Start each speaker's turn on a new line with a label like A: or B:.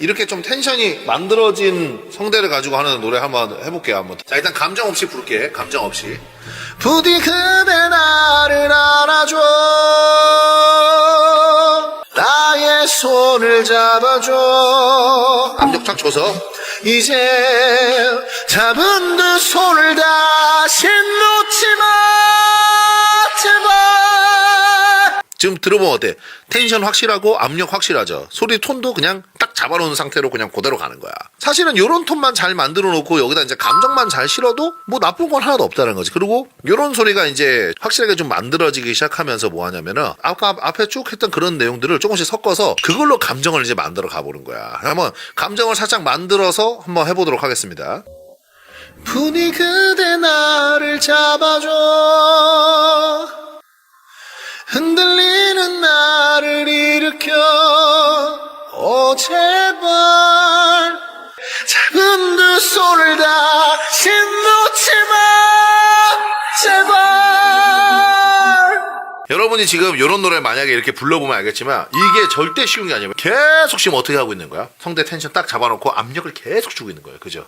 A: 이렇게 좀 텐션이 만들어진 성대를 가지고 하는 노래 한번 해볼게요. 한번. 자, 일단 감정 없이 부를게. 감정 없이. 부디 그대 나를 안아줘. 나의 손을 잡아줘. 압력 쫙 줘서. 이제 잡은 두 손을 다시 놓지 마. 제발. 지금 들어보면 어때? 텐션 확실하고 압력 확실하죠. 소리 톤도 그냥 딱 잡아놓은 상태로 그냥 그대로 가는 거야. 사실은 요런 톤만 잘 만들어 놓고 여기다 이제 감정만 잘 실어도 뭐 나쁜 건 하나도 없다는 거지. 그리고 요런 소리가 이제 확실하게 좀 만들어지기 시작하면서 뭐 하냐면은 아까 앞에 쭉 했던 그런 내용들을 조금씩 섞어서 그걸로 감정을 이제 만들어 가보는 거야. 한번 감정을 살짝 만들어서 한번 해보도록 하겠습니다. 분이 그대 나를 잡아줘 흔들 오 제발 작은 두 손을 다시 놓지 마 제발. 여러분이 지금 이런 노래 만약에 이렇게 불러보면 알겠지만 이게 절대 쉬운 게 아니에요. 계속 지금 어떻게 하고 있는 거야? 성대 텐션 딱 잡아놓고 압력을 계속 주고 있는 거예요. 그죠